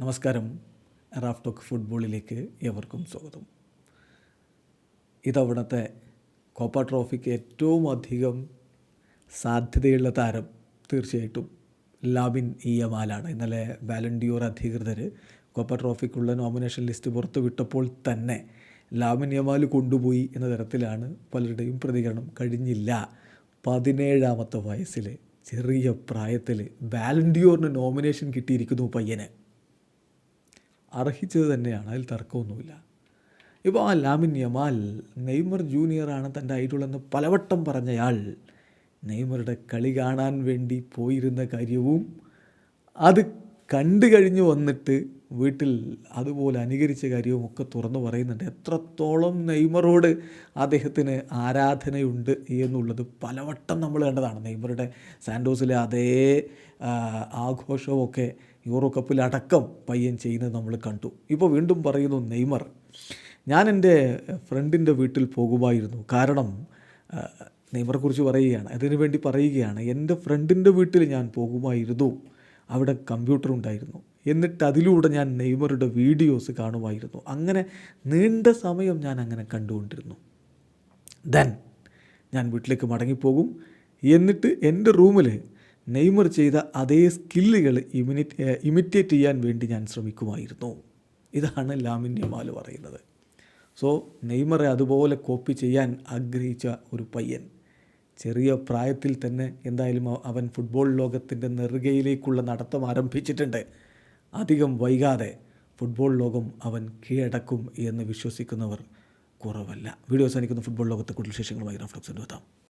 നമസ്കാരം. Raf talk ഫുട്ബോളിലേക്ക് ഏവർക്കും സ്വാഗതം. ഇതവിടുത്തെ കോപ്പ ട്രോഫിക്ക് ഏറ്റവും അധികം സാധ്യതയുള്ള താരം തീർച്ചയായിട്ടും ലാബിൻ ഇയമാലാണ് ഇന്നലെ വാലണ്ടിയോർ അധികൃതർ കോപ്പ ട്രോഫിക്കുള്ള നോമിനേഷൻ ലിസ്റ്റ് പുറത്തുവിട്ടപ്പോൾ തന്നെ ലാബിൻ യമാൽ കൊണ്ടുപോയി എന്ന തരത്തിലാണ് പലരുടെയും പ്രതികരണം. കഴിഞ്ഞില്ല പതിനേഴാമത്തെ വയസ്സിൽ ചെറിയ പ്രായത്തിൽ വാലണ്ടിയോറിന് നോമിനേഷൻ കിട്ടിയിരിക്കുന്നു പയ്യന്. അർഹിച്ചത് തന്നെയാണ് അതിൽ തർക്കമൊന്നുമില്ല. ഇപ്പോൾ ആ ലാമിൻ യമാൽ നെയ്മർ ജൂനിയറാണ് തന്റെ ഐഡോളെന്ന് പലവട്ടം പറഞ്ഞയാൾ നെയ്മറുടെ കളി കാണാൻ വേണ്ടി പോയിരുന്ന കാര്യവും അത് കണ്ടു കഴിഞ്ഞു വന്നിട്ട് വീട്ടിൽ അതുപോലെ അനുകരിച്ച കാര്യവും ഒക്കെ തുറന്നു പറയുന്നുണ്ട്. എത്രത്തോളം നെയ്മറോട് അദ്ദേഹത്തിന് ആരാധനയുണ്ട് എന്നുള്ളത് പലവട്ടം നമ്മൾ കണ്ടതാണ്. നെയ്മറുടെ സാൻഡോസിലെ അതേ ആഘോഷമൊക്കെ യൂറോ കപ്പിലടക്കം പയ്യൻ ചെയ്യുന്നത് നമ്മൾ കണ്ടു. ഇപ്പോൾ വീണ്ടും പറയുന്നു നെയ്മർ ഞാൻ എന്റെ ഫ്രണ്ടിന്റെ വീട്ടിൽ പോകുമായിരുന്നു. കാരണം നെയ്മറെക്കുറിച്ച് പറയുകയാണ്. അതിനു വേണ്ടി പറയുകയാണ്. എന്റെ ഫ്രണ്ടിന്റെ വീട്ടിൽ ഞാൻ പോകുമായിരുന്നു. അവിടെ കമ്പ്യൂട്ടർ ഉണ്ടായിരുന്നു. എന്നിട്ട് അതിലൂടെ ഞാൻ നെയ്മറുടെ വീഡിയോസ് കാണുമായിരുന്നു. അങ്ങനെ നീണ്ട സമയം ഞാൻ അങ്ങനെ കണ്ടുകൊണ്ടിരുന്നു. ദെൻ ഞാൻ വീട്ടിലേക്ക് മടങ്ങിപ്പോകും. എന്നിട്ട് എന്റെ റൂമിൽ നെയ്മർ ചെയ്ത അതേ സ്കില്ലുകൾ ഇമിനിറ്റ് ഇമിറ്റേറ്റ് ചെയ്യാൻ വേണ്ടി ഞാൻ ശ്രമിക്കുമായിരുന്നു. ഇതാണ് ലാമിൻ യമാൽ പറയുന്നത്. സോ നെയ്മറെ അതുപോലെ കോപ്പി ചെയ്യാൻ ആഗ്രഹിച്ച ഒരു പയ്യൻ. ചെറിയ പ്രായത്തിൽ തന്നെ എന്തായാലും അവൻ ഫുട്ബോൾ ലോകത്തിന്റെ നെറുകയിലേക്കുള്ള നടത്തം ആരംഭിച്ചിട്ടുണ്ട്. അധികം വൈകാതെ ഫുട്ബോൾ ലോകം അവൻ കീഴടക്കും എന്ന് വിശ്വസിക്കുന്നവർ കുറവല്ല. വീഡിയോ അവസാനിക്കുന്ന. ഫുട്ബോൾ ലോകത്തെ കൂടുതൽ വിശേഷങ്ങളുമായി റഫ്ലക്സ് എത്താം